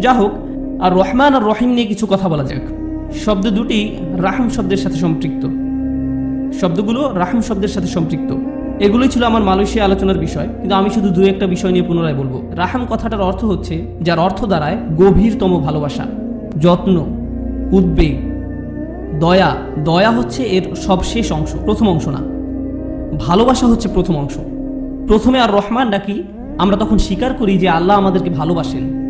যা হোক, আর রহমান আর রহিম নিয়ে কিছু কথা বলা যাক। শব্দ দুটি রাহম শব্দের সাথে সম্পৃক্ত। শব্দগুলো রাহম শব্দের সাথে সম্পৃক্ত। এগুলোই ছিল আমার মালয়েশিয়া আলোচনার বিষয়, কিন্তু আমি শুধু দু একটা বিষয় নিয়ে পুনরায় বলব। রাহাম কথাটার অর্থ হচ্ছে, যার অর্থ দ্বারায় গভীরতম ভালোবাসা, যত্ন, উদ্বেগ। দয়া দয়া হচ্ছে এর সবশেষ অংশ, প্রথম অংশ না। ভালোবাসা হচ্ছে প্রথম অংশ। প্রথমে আর রহমান ডাকি, আমরা তখন স্বীকার করি যে আল্লাহ আমাদেরকে ভালোবাসেন।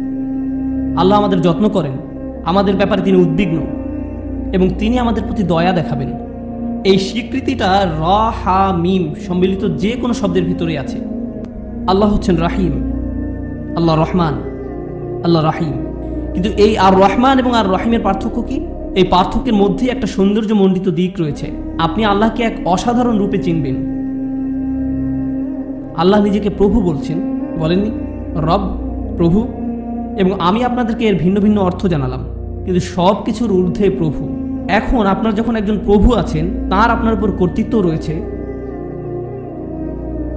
আল্লাহ আমাদের যত্ন করেন, আমাদের ব্যাপারে তিনি উদ্বিগ্ন এবং তিনি আমাদের প্রতি দয়া দেখাবেন। এই স্বীকৃতিটা র হা মিম সম্মিলিত যে কোনো শব্দের ভিতরে আছে। আল্লাহ হচ্ছেন রাহিম, আল্লাহ রহমান, আল্লাহ রাহিম। কিন্তু এই আর রহমান এবং আর রহিমের পার্থক্য কি? এই পার্থক্যের মধ্যে একটা সৌন্দর্য সৌন্দর্যমণ্ডিত দিক রয়েছে। আপনি আল্লাহকে এক অসাধারণ রূপে চিনবেন। আল্লাহ নিজেকে প্রভু বলছেন, বলেননি? রব, প্রভু এবং আমি আপনাদেরকে এর ভিন্ন ভিন্ন অর্থ জানালাম। কিন্তু সব কিছুর ঊর্ধ্বে প্রভু। এখন আপনার যখন একজন প্রভু আছেন, তার আপনার উপর কর্তৃত্ব রয়েছে।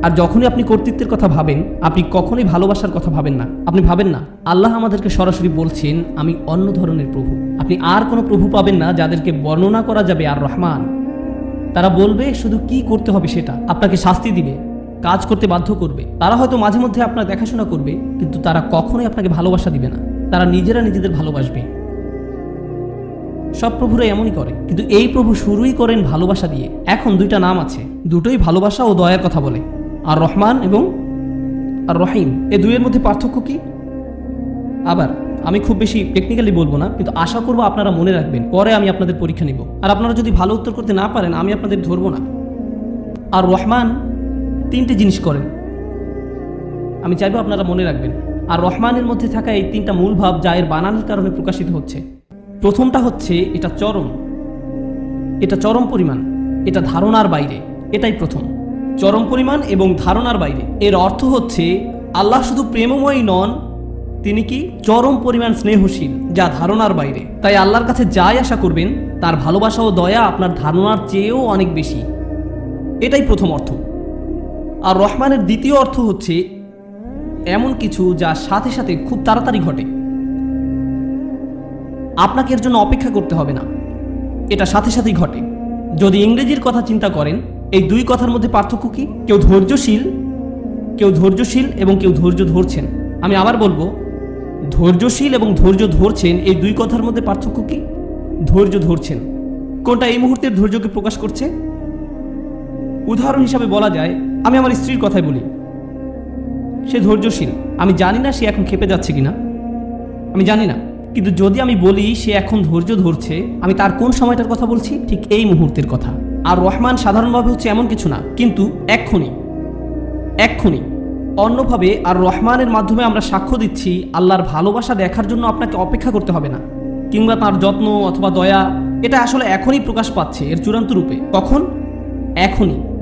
আর যখনই আপনি কর্তৃত্বের কথা ভাবেন, আপনি কখনোই ভালোবাসার কথা ভাবেন না। আপনি ভাবেন না, আল্লাহ আমাদেরকে সরাসরি বলছেন, আমি অন্য ধরনের প্রভু। আপনি আর কোনো প্রভু পাবেন না যাদেরকে বর্ণনা করা যাবে আর রহমান। তারা বলবে, শুধু কি করতে হবে সেটা? আপনাকে শাস্তি দিবে। কাজ করতে বাধ্য করবে। তারা হয়তো মাঝে মধ্যে আপনার দেখাশোনা করবে, কিন্তু তারা কখনোই আপনাকে ভালোবাসা দিবে না। তারা নিজেরা নিজেদের ভালোবাসবে। সব প্রভুরা এমনই করে, কিন্তু এই প্রভু শুরুই করেন ভালোবাসা দিয়ে। এখন দুইটা নাম আছে, দুটোই ভালোবাসা ও দয়ার কথা বলে। আর রহমান এবং আর রহিম, এ দুইয়ের মধ্যে পার্থক্য কি? আবার, আমি খুব বেশি টেকনিক্যালি বলব না, কিন্তু আশা করব আপনারা মনে রাখবেন, পরে আমি আপনাদের পরীক্ষা নিব। আর আপনারা যদি ভালো উত্তর করতে না পারেন, আমি আপনাদের ধরবো না। আর রহমান তিনটে জিনিস করেন। আমি চাইব আপনারা মনে রাখবেন, আর রহমানের মধ্যে থাকা এই তিনটা মূল ভাব যা এর বানানের কারণে প্রকাশিত হচ্ছে। প্রথমটা হচ্ছে, এটা চরম। এটা চরম পরিমাণ। এটা ধারণার বাইরে। এটাই প্রথম। চরম পরিমাণ এবং ধারণার বাইরে। এর অর্থ হচ্ছে, আল্লাহ শুধু প্রেমময়ী নন, তিনি কি চরম পরিমাণ স্নেহশীল, যা ধারণার বাইরে। তাই আল্লাহর কাছে যাই আশা করবেন, তার ভালোবাসা ও দয়া আপনার ধারণার চেয়েও অনেক বেশি। এটাই প্রথম অর্থ। আর রহমানের দ্বিতীয় অর্থ হচ্ছে এমন কিছু যা সাথে সাথে খুব তাড়াতাড়ি ঘটে। আপনাকে এর জন্য অপেক্ষা করতে হবে না। এটা সাথে সাথেই ঘটে। যদি ইংরেজির কথা চিন্তা করেন, এই দুই কথার মধ্যে পার্থক্য কি? কেউ ধৈর্যশীল কেউ ধৈর্যশীল এবং কেউ ধৈর্য ধরছেন। আমি আবার বলব, ধৈর্যশীল এবং ধৈর্য ধরছেন, এই দুই কথার মধ্যে পার্থক্য কি? ধৈর্য ধরছেন। কোনটা এই মুহূর্তের ধৈর্যকে প্রকাশ করছে? উদাহরণ হিসাবে বলা যায়, আমি আমার স্ত্রীর কথাই বলি। সে ধৈর্যশীল। আমি জানি না সে এখন খেপে যাচ্ছে কিনা। আমি জানি না। কিন্তু যদি আমি বলি, সে এখন ধৈর্য ধরছে, আমি তার কোন সময়টার কথা বলছি? ঠিক এই মুহূর্তের কথা। আর রহমান সাধারণভাবে হচ্ছে এমন কিছু না। কিন্তু এক্ষুনি এক্ষুনি, অন্যভাবে আর রহমানের মাধ্যমে আমরা সাক্ষ্য দিচ্ছি, আল্লাহর ভালোবাসা দেখার জন্য আপনাকে অপেক্ষা করতে হবে না। কিংবা তার যত্ন অথবা দয়া, এটা আসলে এখনই প্রকাশ পাচ্ছে এর চূড়ান্ত রূপে। কখন? এখনই।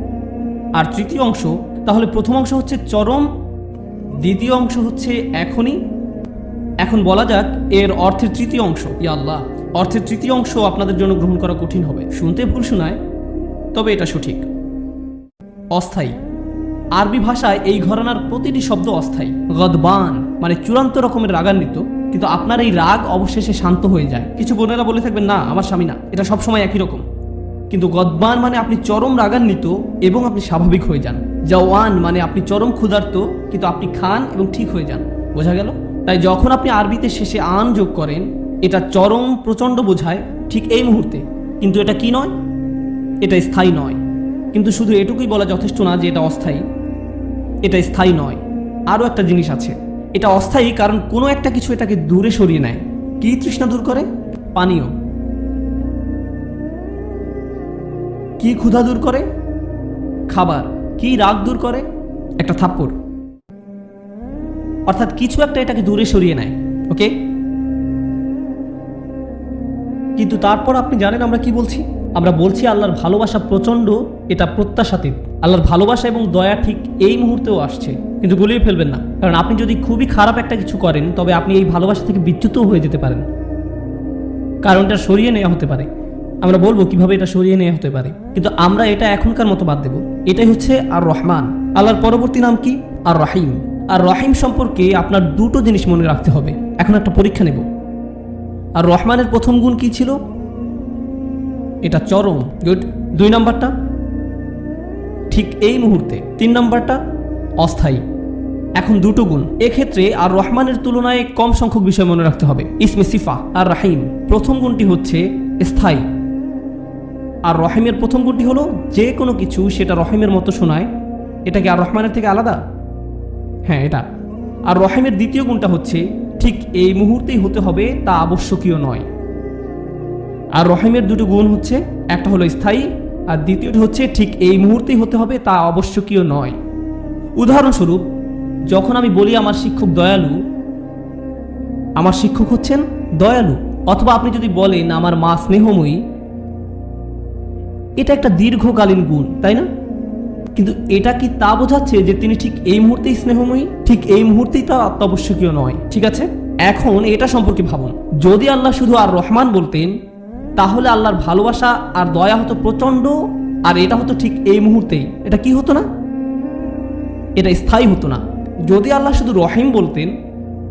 আর তৃতীয় অংশ, তাহলে প্রথম অংশ হচ্ছে চরম, দ্বিতীয় অংশ হচ্ছে এখনই। এখন বলা যাক এর অর্থের তৃতীয় অংশ। ইয়া আল্লাহ, অর্থের তৃতীয় অংশ আপনাদের জন্য গ্রহণ করা কঠিন হবে। শুনতে ভুল শোনায়, তবে এটা সঠিক। অস্থায়ী। আরবি ভাষায় এই ঘরানার প্রতিটি শব্দ অস্থায়ী। গদবান মানে চূড়ান্ত রকমের রাগান্বিত, কিন্তু আপনার এই রাগ অবশেষে শান্ত হয়ে যায়। কিছু বোনেরা বলে থাকবেন, না, আমার স্বামী না। এটা সবসময় একই রকম। কিন্তু গদবান মানে আপনি চরম রাগান্বিত এবং আপনি স্বাভাবিক হয়ে যান। জওয়ান মানে আপনি চরম ক্ষুধার্ত, কিন্তু আপনি খান এবং ঠিক হয়ে যান। বোঝা গেল? তাই যখন আপনি আরবিতে শেষে আন যোগ করেন, এটা চরম প্রচণ্ড বোঝায় ঠিক এই মুহূর্তে। কিন্তু এটা কি নয়? এটা স্থায়ী নয়। কিন্তু শুধু এটুকুই বলা যথেষ্ট না যে এটা অস্থায়ী। এটা স্থায়ী নয়। আরও একটা জিনিস আছে। এটা অস্থায়ী কারণ কোনো একটা কিছু এটাকে দূরে সরিয়ে নেয়। কি তৃষ্ণা দূর করে? পানীয়। কি ক্ষুধা দূর করে? খাবার কি রাগ দূর করে? একটা থাপ্পড়। অর্থাৎ কিছু একটা এটাকে দূরে সরিয়ে নেয়, ওকে? কিন্তু তারপর আপনি জানেন আমরা কি বলছি? আমরা বলছি আল্লাহর ভালোবাসা প্রচণ্ড, এটা প্রত্যাশাতীত। আল্লাহর ভালোবাসা এবং দয়া ঠিক এই মুহূর্তেও আসছে। কিন্তু গুলিয়ে ফেলবেন না। কারণ আপনি যদি খুবই খারাপ একটা কিছু করেন, তবে আপনি এই ভালোবাসা থেকে বিচ্যুতও হয়ে যেতে পারেন। কারণটা সরিয়ে নেওয়া হতে পারে। আমরা বলব কীভাবে এটা সরিয়ে নেওয়া হতে পারে। কিন্তু আমরা এটা এখনকার মতো বাদ দেব। এটাই হচ্ছে আর রহমান আল্লাহর পরবর্তী নাম কি? আর রাহিম আর রহিম সম্পর্কে আপনার দুটো জিনিস মনে রাখতে হবে। এখন একটা পরীক্ষা নেব। আর রহমানের প্রথম গুণ কি ছিল? এটা চরম। গুড। দুই নম্বরটা? ঠিক এই মুহূর্তে। তিন নম্বরটা? অস্থায়ী। এখন দুটো গুণ। এক্ষেত্রে আর রহমানের তুলনায় কম সংখ্যক বিষয় মনে রাখতে হবে। ইসমে সিফা আর রাহিম প্রথম গুণটি হচ্ছে স্থায়ী। আর রহিমের প্রথম গুণটি হলো যে কোনো কিছু সেটা রহিমের মতো শোনায়। এটা কি আর রহমানের থেকে আলাদা? হ্যাঁ এটা। আর রহিমের দ্বিতীয় গুণটা হচ্ছে, ঠিক এই মুহূর্তেই হতে হবে তা আবশ্যকীয় নয়। আর রহিমের দুটো গুণ হচ্ছে, একটা হলো স্থায়ী আর দ্বিতীয়টি হচ্ছে, ঠিক এই মুহূর্তেই হতে হবে তা আবশ্যকীয় নয়। উদাহরণস্বরূপ, যখন আমি বলি আমার শিক্ষক দয়ালু, আমার শিক্ষক হচ্ছেন দয়ালু। অথবা আপনি যদি বলেন আমার মা স্নেহময়ী এটা একটা দীর্ঘকালীন গুণ, তাই না? কিন্তু এটা কি তা বোঝাচ্ছে যে তিনি ঠিক এই মুহূর্তেই স্নেহময়ী? ঠিক এই মুহূর্তেই তা অত্যাবশ্যকীয় নয়, ঠিক আছে? এখন এটা সম্পর্কে ভাবুন। যদি আল্লাহ শুধু আর রহমান বলতেন, তাহলে আল্লাহর ভালোবাসা আর দয়া হতো প্রচণ্ড, আর এটা হতো ঠিক এই মুহূর্তেই। এটা কি হতো না? এটা স্থায়ী হতো না। যদি আল্লাহ শুধু রহিম বলতেন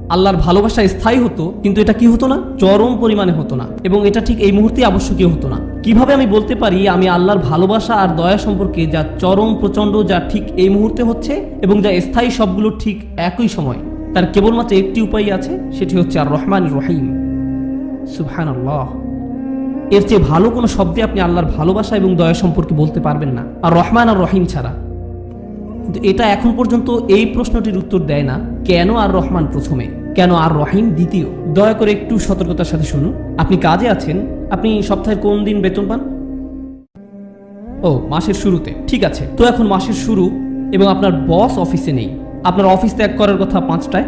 আল্লাহর ভালোবাসা স্থায়ী হতো, কিন্তু এটা কি হতো না? চরম পরিমাণে হতো না। এবং এটা ঠিক এই মুহূর্তে আবশ্যকীয় হতো না। কীভাবে আমি বলতে পারি আমি আল্লাহর ভালোবাসা আর দয়া সম্পর্কে যা চরম প্রচণ্ড, যা ঠিক এই মুহূর্তে হচ্ছে এবং যা স্থায়ী সবগুলো ঠিক একই সময়, তার কেবলমাত্র একটি উপায় আছে, সেটি হচ্ছে আর রহমান রহিম। আল্লাহ এর চেয়ে ভালো কোনো শব্দে আপনি আল্লাহর ভালোবাসা এবং দয়া সম্পর্কে বলতে পারবেন না। আর রহমান আর রহিম ছাড়া। কিন্তু এটা এখন পর্যন্ত এই প্রশ্নটির উত্তর দেয় না, কেন আর রহমান প্রথমে? কেন আর রহিম দ্বিতীয়? দয়া করে একটু সতর্কতার সাথে শুনুন। আপনি কাজে আছেন? আপনি সপ্তাহের কোন দিন বেতন পান? ও, মাসের শুরুতে। ঠিক আছে। তো এখন মাসের শুরু এবং আপনার বস অফিসে নেই। আপনার অফিস ত্যাগ করার কথা পাঁচটায়।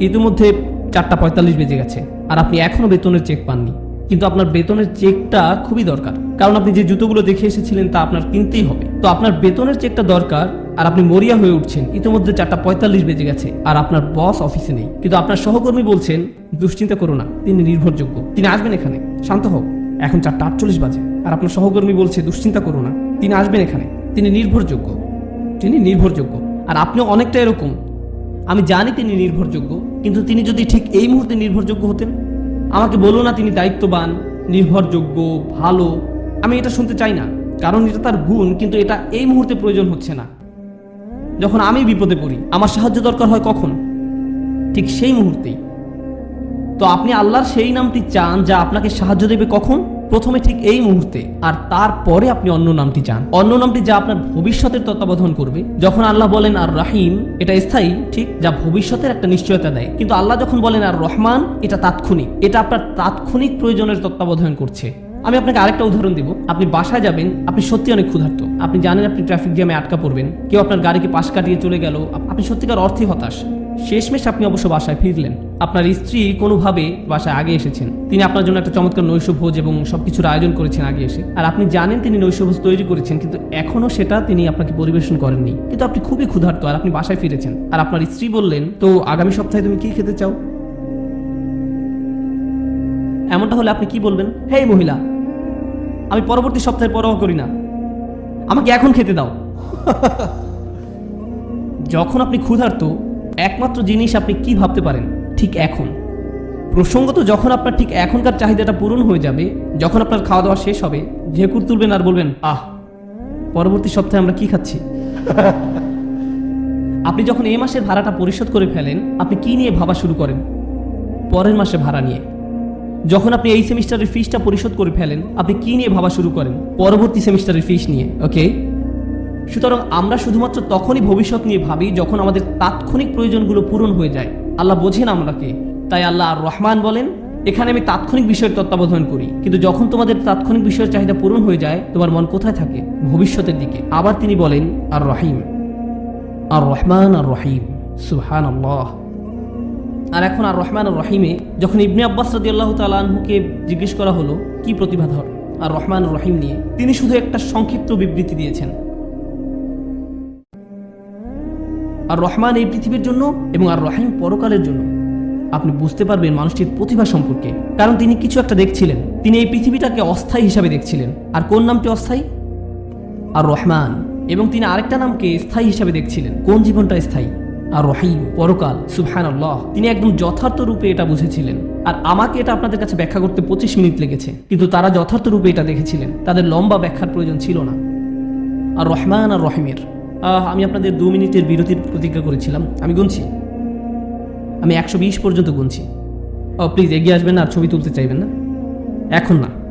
ইতিমধ্যে চারটা পঁয়তাল্লিশ বেজে গেছে আর আপনি এখনও বেতনের চেক পাননি। কিন্তু আপনার বেতনের চেকটা খুবই দরকার। কারণ আপনি যে জুতোগুলো দেখে এসেছিলেন তা আপনার কিনতেই হবে। তো আপনার বেতনের চেকটা দরকার আর আপনি মরিয়া হয়ে উঠছেন। ইতিমধ্যে চারটা পঁয়তাল্লিশ বেজে গেছে আর আপনার বস অফিসে নেই। কিন্তু আপনার সহকর্মী বলছেন, দুশ্চিন্তা করো না, তিনি নির্ভরযোগ্য। তিনি আসবেন এখানে। শান্ত হোক এখন চারটা আটচল্লিশ বাজে আর আপনার সহকর্মী বলছে, দুশ্চিন্তা করো না, তিনি আসবেন এখানে। তিনি নির্ভরযোগ্য। তিনি নির্ভরযোগ্য। আর আপনিও অনেকটা এরকম। আমি জানি তিনি নির্ভরযোগ্য, কিন্তু তিনি যদি ঠিক এই মুহূর্তে নির্ভরযোগ্য হতেন? আমাকে বলো না তিনি দায়িত্ববান, নির্ভরযোগ্য, ভালো। আমি এটা শুনতে চাই না। কারণ এটা তার গুণ, কিন্তু এটা এই মুহূর্তে প্রয়োজন হচ্ছে না। যখন আমি বিপদে পড়ি, আমার সাহায্য দরকার হয় কখন? ঠিক সেই মুহূর্তেই। তো আপনি আল্লাহর সেই নামটি চান যা আপনাকে সাহায্য দেবে কখন? প্রথমে ঠিক এই মুহূর্তে, আর তারপরে আপনি অন্য নামটি চান। অন্য নামটি যা আপনার ভবিষ্যতের তত্ত্বাবধান করবে। যখন আল্লাহ বলেন, আর রাহিম এটা স্থায়ী, ঠিক, যা ভবিষ্যতের একটা নিশ্চয়তা দেয়। কিন্তু আল্লাহ যখন বলেন, আর রহমান এটা তাৎক্ষণিক। এটা আপনার তাৎক্ষণিক প্রয়োজনের তত্ত্বাবধান করছে। আমি আপনাকে আরেকটা উদাহরণ দিব। আপনি বাসায় যাবেন, আপনি সত্যি অনেক ক্ষুধার্ত। আপনি জানেন আপনি ট্রাফিক জ্যামে আটকা পড়বেন। কেউ আপনার গাড়িকে পাশ কাটিয়ে চলে গেল। আপ- আপনি সত্যিকার অর্থে হতাশ। শেষমেশ আপনি অবশ্য বাসায় ফিরলেন। আপনার স্ত্রী কোনোভাবে বাসায় আগে এসেছেন। তিনি আপনার জন্য একটা চমৎকার নৈশভোজ এবং সবকিছুর আয়োজন করেছেন আগে এসে। আর আপনি জানেন তিনি নৈশভোজ তৈরি করেছেন, কিন্তু এখনও সেটা তিনি আপনাকে পরিবেশন করেননি। কিন্তু আপনি খুবই ক্ষুধার্ত আর আপনি বাসায় ফিরেছেন। আর আপনার স্ত্রী বললেন, তো আগামী সপ্তাহে তুমি কি খেতে চাও? এমনটা হলে আপনি কি বলবেন? হে মহিলা আমি পরবর্তী সপ্তাহে পরোয়া করি না। আমাকে এখন খেতে দাও। যখন আপনি ক্ষুধার্ত, একমাত্র জিনিস আপনি কি ভাবতে পারেন? ঠিক এখন। প্রসঙ্গত, যখন আপনার ঠিক এখনকার চাহিদাটা পূরণ হয়ে যাবে, যখন আপনার খাওয়া দাওয়া শেষ হবে, ঝেকুর তুলবেন আর বলবেন, আহ, পরবর্তী সপ্তাহে আমরা কি খাচ্ছি? আপনি যখন এই মাসের ভাড়াটা পরিশোধ করে ফেলেন, আপনি কি নিয়ে ভাবা শুরু করেন? পরের মাসে ভাড়া নিয়ে। যখন আপনি এই সেমিস্টারের ফিসটা পরিশোধ করে ফেলেন, আপনি কি নিয়ে ভাবা শুরু করেন? পরবর্তী সেমিস্টারের ফিস নিয়ে, ওকে? সুতরাং আমরা শুধুমাত্র তখনই ভবিষ্যৎ নিয়ে ভাবি যখন আমাদের তাৎক্ষণিক প্রয়োজনগুলো পূরণ হয়ে যায়। আল্লাহ বোঝেন আমরাকে। তাই আল্লাহ আর রহমান বলেন, এখানে আমি তাৎক্ষণিক বিষয়ের তত্ত্বাবধান করি। কিন্তু যখন তোমাদের তাৎক্ষণিক বিষয়ের চাহিদা পূরণ হয়ে যায়, তোমার মন কোথায় থাকে? ভবিষ্যতের দিকে। আবার তিনি বলেন, আর রহিম। আর রহমান আর রহিম। সুহান আল্লাহ আর এখন আর রহমান রহিমে যখন ইবনে আব্বাস রাদি আল্লাহ তালহুকে জিজ্ঞেস করা হলো, কি প্রতিভাধর আর রহমান রহিম নিয়ে তিনি শুধু একটা সংক্ষিপ্ত বিবৃতি দিয়েছেন। আর রহমান এই পৃথিবীর জন্য এবং আর রহিম পরকালের জন্য, আপনি বুঝতে পারবেন মানুষটির প্রতিভা সম্পর্কে। কারণ তিনি কিছু একটা দেখছিলেন। তিনি এই পৃথিবীটাকে অস্থায়ী হিসাবে দেখছিলেন। আর কোন নামটি অস্থায়ী? আর রহমান। এবং তিনি আরেকটা নামকে স্থায়ী হিসাবে দেখছিলেন। কোন জীবনটা স্থায়ী? আর রহিম পরকাল সুবহান আল্লাহ তিনি একদম যথার্থ রূপে এটা বুঝেছিলেন। আর আমাকে এটা আপনাদের কাছে ব্যাখ্যা করতে পঁচিশ মিনিট লেগেছে। কিন্তু তারা যথার্থ রূপে এটা দেখেছিলেন। তাদের লম্বা ব্যাখ্যার প্রয়োজন ছিল না। আর রহমান আর রহিমের আমি আপনাদের দু মিনিটের বিরতির প্রতিজ্ঞা করেছিলাম। আমি গুনছি। আমি একশো বিশ পর্যন্ত গুনছি। ও, প্লিজ এগিয়ে আসবেন আর ছবি তুলতে চাইবেন না। এখন না।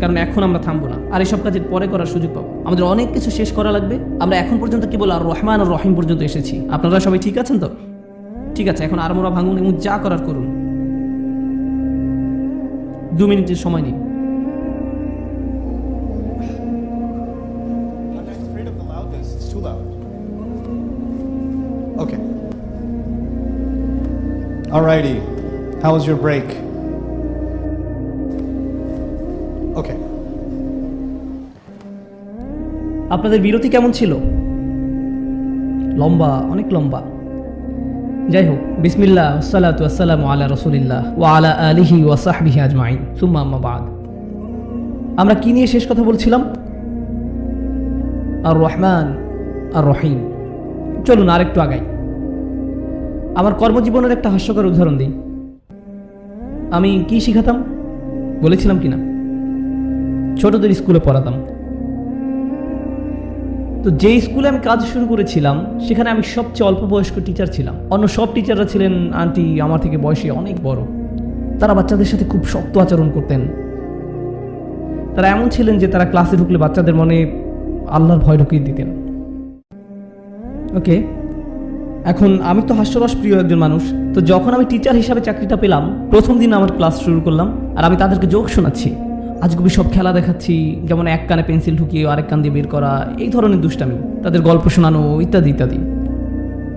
কারণ এখন আমরা থামবো না আর এসব কাজের পরে করার সুযোগ পাবো আমাদের অনেক কিছু শেষ করা লাগবে আমরা এখন পর্যন্ত কেবল আর রহমান আর রহিম পর্যন্ত এসেছি আপনারা সবাই ঠিক আছেন তো ঠিক আছে, এখন আরমোরা ভাঙুন এবং যা করার করুন দু মিনিটের সময় নিন. Okay. Alrighty. How was your break? আপনাদের বিরতি কেমন ছিল? লম্বা, অনেক লম্বা। যাই হোক, বিসমিল্লাহ সালাতু আসসালাম আলা রসুলিল্লাহ আলা আলিহি ওয়া সাহবিহি আজমাইন। সুম্মা আম্মা বাদ। আমরা কি নিয়ে শেষ কথা বলছিলাম? আর রহমান আর রহিম চলুন আরেকটু আগাই। আমার কর্মজীবনের একটা হাস্যকর উদাহরণ দিই। আমি কি শিখাতাম? বলেছিলাম কিনা? ছোটদের স্কুলে পড়াতাম। তো যেই স্কুলে আমি কাজ শুরু করেছিলাম, সেখানে আমি সবচেয়ে অল্প বয়স্ক টিচার ছিলাম। অন্য সব টিচাররা ছিলেন আন্টি আমার থেকে বয়সে অনেক বড়। তারা বাচ্চাদের সাথে খুব শক্ত আচরণ করতেন। তারা এমন ছিলেন যে তারা ক্লাসে ঢুকলে বাচ্চাদের মনে আল্লাহর ভয় ঢুকিয়ে দিতেন। ওকে এখন আমি তো হাস্যরস প্রিয় একজন মানুষ। তো যখন আমি টিচার হিসাবে চাকরিটা পেলাম, প্রথম দিন আমার ক্লাস শুরু করলাম, আর আমি তাদেরকে যোগ শোনাচ্ছি। আজগুবি সব খেলা দেখাচ্ছি, যেমন এক কানে পেন্সিল ঢুকিয়ে আরেক কান দিয়ে বের করা, এই ধরনের দুষ্টামি, তাদের গল্প শোনানো ইত্যাদি ইত্যাদি।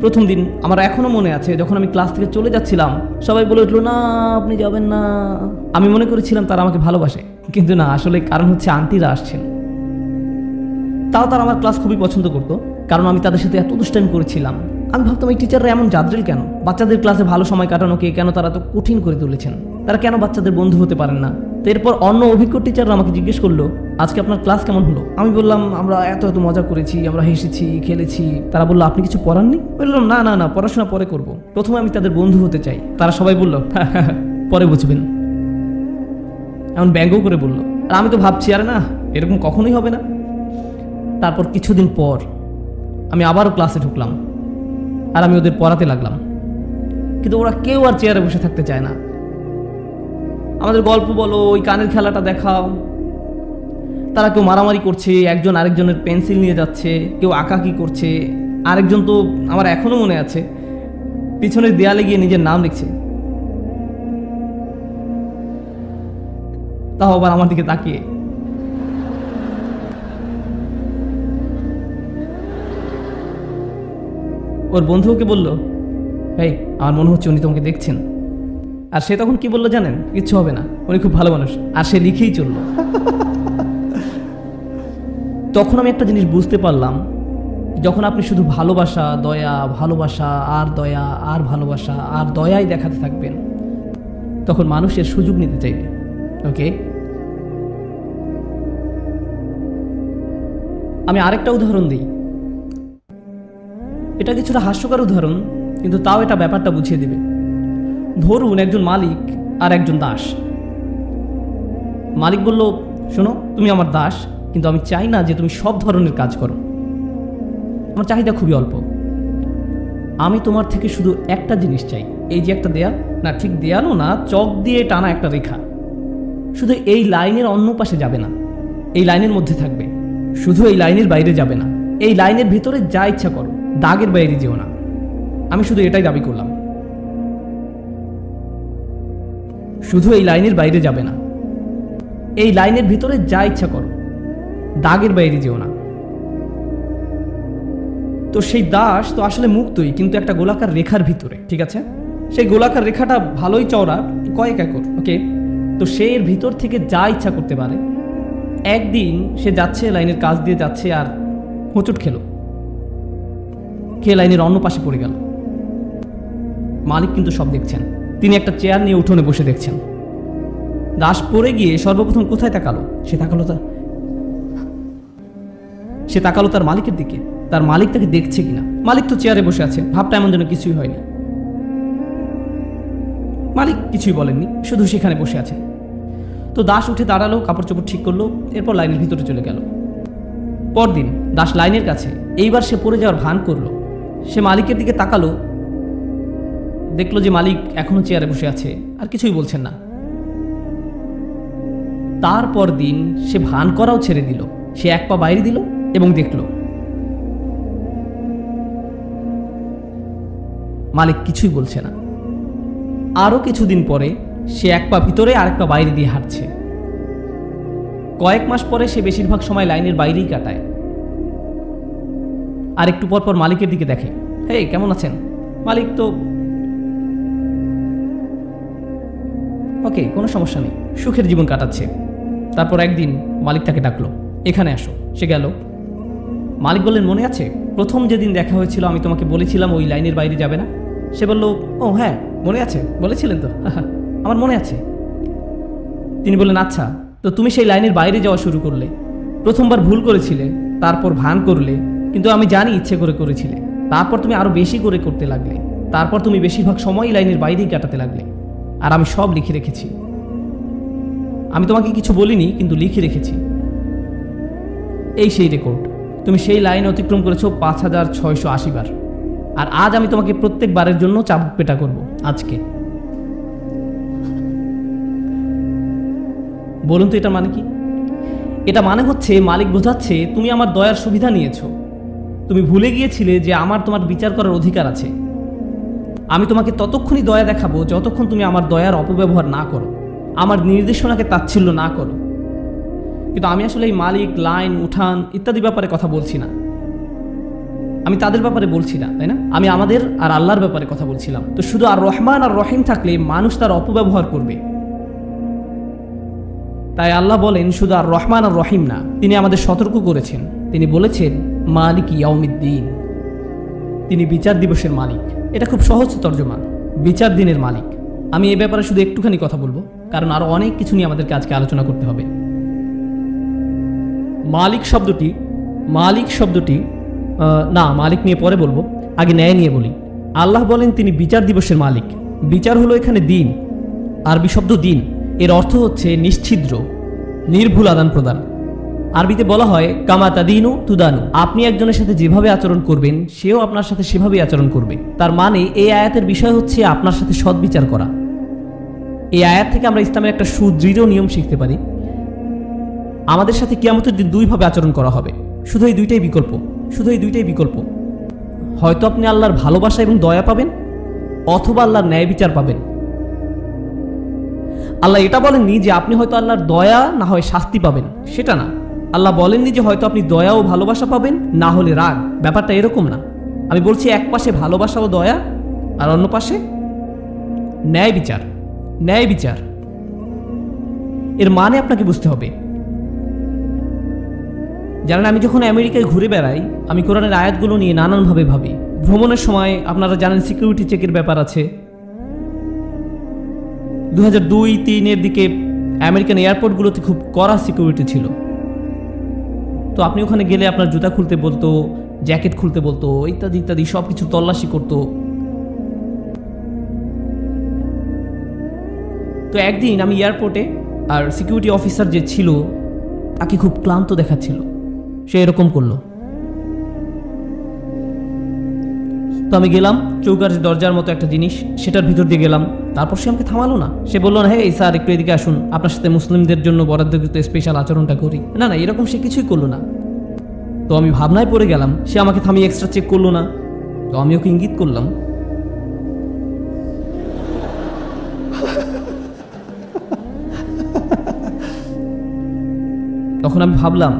প্রথম দিন আমার এখনও মনে আছে, যখন আমি ক্লাস থেকে চলে যাচ্ছিলাম, সবাই বলে উঠল, না, আপনি যাবেন না। আমি মনে করেছিলাম তারা আমাকে ভালোবাসে, কিন্তু না, আসলে কারণ হচ্ছে আন্টিরা আসছেন। তাও তারা আমার ক্লাস খুবই পছন্দ করতো, কারণ আমি তাদের সাথে এত দুষ্টামি করেছিলাম। আমি ভাবতাম, এই টিচাররা এমন জাদ্রিল কেন? বাচ্চাদের ক্লাসে ভালো সময় কাটানোকে কেন তারা তো কঠিন করে তুলেছেন? তারা কেন বাচ্চাদের বন্ধু হতে পারেন না? তো এরপর অন্য অভিজ্ঞ টিচাররা আমাকে জিজ্ঞেস করল, আজকে আপনার ক্লাস কেমন হলো? আমি বললাম, আমরা এত এত মজা করেছি, আমরা হেসেছি, খেলেছি। তারা বলল, আপনি কিছু পড়াননি বললাম, না না না, পড়াশোনা পরে করব। প্রথমে আমি তাদের বন্ধু হতে চাই। তারা সবাই বলল পরে বুঝবেন। এমন ব্যঙ্গ করে বলল, আর আমি তো ভাবছি, আরে না, এরকম কখনোই হবে না। তারপর কিছুদিন পর আমি আবারও ক্লাসে ঢুকলাম, আর আমি ওদের পড়াতে লাগলাম। কিন্তু ওরা কেউ আর চেয়ারে বসে থাকতে চায় না। আমাদের গল্প বলো, ওই কানের খেলাটা দেখাও। তারা কেউ মারামারি করছে, একজন আরেকজনের পেন্সিল নিয়ে যাচ্ছে, কেউ আঁকাকি করছে, আরেকজন তো আমার এখনও মনে আছে, পিছনের দেয়ালে গিয়ে নিজের নাম লিখছে। তাও আবার আমার দিকে তাকিয়ে। ওর বন্ধু ওকে বলল ভাই আমার মনে হচ্ছে উনি তোমাকে দেখছেন। আর সে তখন কি বলল জানেন? কিচ্ছু হবে না, উনি খুব ভালো মানুষ। আর সে লিখেই চলল। তখন আমি একটা জিনিস বুঝতে পারলাম, যখন আপনি শুধু ভালোবাসা, দয়া, ভালোবাসা, আর দয়া, আর ভালোবাসা, আর দয়াই দেখাতে থাকবেন, তখন মানুষের সুযোগ নিতে চাইবে। ওকে? আমি আরেকটা উদাহরণ দিই। এটা কিছুটা হাস্যকর উদাহরণ, কিন্তু তাও এটা ব্যাপারটা বুঝিয়ে দেবে। ধরুন একজন মালিক আর একজন দাস। মালিক বলল, শোনো, তুমি আমার দাস, কিন্তু আমি চাই না যে তুমি সব ধরনের কাজ করো। আমার চাহিদা খুবই অল্প। আমি তোমার থেকে শুধু একটা জিনিস চাই, এই যে একটা দেয়াল। না, ঠিক দেয়ালও না, চক দিয়ে টানা একটা রেখা। শুধু এই লাইনের অন্য পাশে যাবে না। এই লাইনের মধ্যে থাকবে। শুধু এই লাইনের বাইরে যাবে না। এই লাইনের ভিতরে যা ইচ্ছা করো, দাগের বাইরে যেও না। আমি শুধু এটাই দাবি করলাম। শুধু এই লাইনের বাইরে যাবে না। এই লাইনের ভিতরে যা ইচ্ছা করো। দাগের বাইরে যেও না। তো সেই দাস তো আসলে মুক্তই, কিন্তু একটা গোলাকার রেখার ভিতরে, ঠিক আছে? সেই গোলাকার রেখাটা ভালোই চওড়া, কয়েক একর, ওকে? তো সে এর ভিতর থেকে যা ইচ্ছা করতে পারে, একদিন সে যাচ্ছে লাইনের কাজ দিয়ে যাচ্ছে আর হোঁচট খেলো। খেয়ে লাইনের অন্য পাশে পড়ে গেল? মালিক কিন্তু সব দেখছেন। তিনি একটা চেয়ার নিয়ে উঠোনে বসে দেখছেন। দাস পড়ে গিয়ে সর্বপ্রথম কোথায় তাকালো? সে তাকালো তার সে তাকালো তার মালিকের দিকে। তার মালিক তাকে দেখছে কিনা? মালিক তো চেয়ারে বসে আছে। ভাবটা এমন যেন কিছুই হয়নি। মালিক কিছুই বলেননি, শুধু সেখানে বসে আছেন তো দাস উঠে দাঁড়াল কাপড় চোপড় ঠিক করল, এরপর লাইনের ভিতরে চলে গেল। পরদিন দাস লাইনের কাছে, এইবার সে পড়ে যাওয়ার ভান করল। সে মালিকের দিকে তাকালো দেখল যে মালিক এখনও চেয়ারে বসে আছে, আর কিছুই বলছেন না। তারপর দিন সে ভান করাও ছেড়ে দিল। সে এক পা বাইরে দিল এবং দেখল, মালিক কিছুই বলছে না। আরও কিছুদিন পরে সে এক পা ভিতরে আরেক পা বাইরে দিয়ে হাঁটছে। কয়েক মাস পরে সে বেশিরভাগ সময় লাইনের বাইরেই কাটায়। আর একটু পর পর মালিকের দিকে দেখে হে কেমন আছেন? মালিক তো ওকে, কোনো সমস্যা নেই। সুখের জীবন কাটাচ্ছে। তারপর একদিন মালিক তাকে ডাকলো, এখানে আসো। সে গেল। মালিক বললেন, মনে আছে? প্রথম যেদিন দেখা হয়েছিল, আমি তোমাকে বলেছিলাম ওই লাইনের বাইরে যাবে না? সে বলল, ও হ্যাঁ মনে আছে। বলেছিলেন তো? আমার মনে আছে। তিনি বললেন আচ্ছা তো তুমি সেই লাইনের বাইরে যাওয়া শুরু করলে। প্রথমবার ভুল করেছিলে, তারপর ভান করলে, কিন্তু আমি জানি ইচ্ছে করে করেছিলে। তারপর তুমি আরও বেশি করে করতে লাগলে। তারপর তুমি বেশিরভাগ সময় লাইনের বাইরেই কাটাতে লাগলে। আর আমি সব লিখে রেখেছি। আমি তোমাকে কিছু বলিনি, কিন্তু লিখে রেখেছি। এই সেই রেকর্ড তুমি সেই লাইন অতিক্রম করেছ পাঁচ হাজার ছয়শো আশি বার। আর আজ আমি তোমাকে প্রত্যেকবারের জন্য চাবুক পেটা করব, আজকে। বলুন তো এটা মানে কি? এটা মানে হচ্ছে, মালিক বোঝাচ্ছে, তুমি আমার দয়ার সুবিধা নিয়েছো। তুমি ভুলে গিয়েছিলে যে আমার তোমার বিচার করার অধিকার আছে। আমি তোমাকে ততক্ষণই দয়া দেখাবো যতক্ষণ তুমি আমার দয়ার অপব্যবহার না করো। আমার নির্দেশনাকে তাচ্ছিল্য না করো। কিন্তু আমি আসলে এই মালিক, লাইন, উঠান ইত্যাদি ব্যাপারে কথা বলছি না। আমি তাদের ব্যাপারে বলছি না, তাই না? আমি আমাদের আর আল্লাহর ব্যাপারে কথা বলছিলাম। তো শুধু আর রহমান আর রহিম থাকলে মানুষ তার অপব্যবহার করবে। তাই আল্লাহ বলেন, শুধু আর রহমান আর রহিম না, তিনি আমাদের সতর্ক করেছেন। তিনি বলেছেন, মালিক ইয়াউমিদ্দিন। তিনি বিচার দিবসের মালিক। এটা খুব সহজ তর্জমা। বিচার দিনের মালিক। আমি এ ব্যাপারে শুধু একটুখানি কথা বলব, কারণ আরও অনেক কিছু নিয়ে আমাদেরকে আজকে আলোচনা করতে হবে। মালিক শব্দটি মালিক শব্দটি না, মালিক নিয়ে পরে বলব, আগে ন্যায় নিয়ে বলি। আল্লাহ বলেন তিনি বিচার দিবসের মালিক। বিচার হলো এখানে দিন, আরবি শব্দ দিন। এর অর্থ হচ্ছে নিশ্ছিদ্র, নির্ভুল আদান প্রদান। আরবিতে বলা হয়, কামা তাদিনু তুদানু। আপনি একজনের সাথে যেভাবে আচরণ করবেন, সেও আপনার সাথে সেভাবেই আচরণ করবে। তার মানে এই আয়াতের বিষয় হচ্ছে আপনার সাথে সৎ বিচার করা। এই আয়াত থেকে আমরা ইসলামের একটা সুদৃঢ় নিয়ম শিখতে পারি। আমাদের সাথে কিয়ামতের দিন দুইভাবে আচরণ করা হবে। শুধু এই দুইটাই বিকল্প। শুধু এই দুইটাই বিকল্প। হয়তো আপনি আল্লাহর ভালোবাসা এবং দয়া পাবেন, অথবা আল্লাহর ন্যায় বিচার পাবেন। আল্লাহ এটা বলেননি যে আপনি হয়তো আল্লাহর দয়া না হয় শাস্তি পাবেন। সেটা না। আল্লাহ বলেননি যে হয়তো আপনি দয়া ও ভালোবাসা পাবেন, না হলে রাগ। ব্যাপারটা এরকম না। আমি বলছি এক পাশে ভালোবাসা ও দয়া, আর অন্য পাশে ন্যায় বিচার ন্যায় বিচার। এর মানে আপনাকে বুঝতে হবে। জানেন, আমি যখন আমেরিকায় ঘুরে বেড়াই, আমি কোরআনের আয়াতগুলো নিয়ে নানানভাবে ভাবি। ভ্রমণের সময় আপনারা জানেন সিকিউরিটি চেকের ব্যাপার আছে। দু হাজার দুই তিনের দিকে আমেরিকান এয়ারপোর্টগুলোতে খুব কড়া সিকিউরিটি ছিল। তো আপনি ওখানে গেলে আপনার জুতা খুলতে বলতো, জ্যাকেট খুলতে বলতো, ইত্যাদি ইত্যাদি সব কিছু তল্লাশি করতো। তো একদিন আমি এয়ারপোর্টে আর সিকিউরিটি অফিসার যে ছিল, তাকে খুব ক্লান্ত দেখাচ্ছিল। সে এরকম করল। তো আমি গেলাম, চৌকার দরজার মতো একটা জিনিস, সেটার ভিতর দিয়ে গেলাম। তারপর সে আমাকে থামালো না। সে বলল না হ্যাঁ স্যার, একটু এদিকে আসুন। আপনার সাথে মুসলিমদের জন্য বরাদ্দকৃত স্পেশাল আচরণটা করি। না না, এরকম সে কিছুই করল না। তো আমি ভাবনায় পড়ে গেলাম, সে আমাকে থামিয়ে এক্সট্রা চেক করল না। তো আমি ওকে ইঙ্গিত করলাম। তখন আমি ভাবলাম,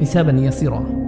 হিসাবে নিয়াসিরা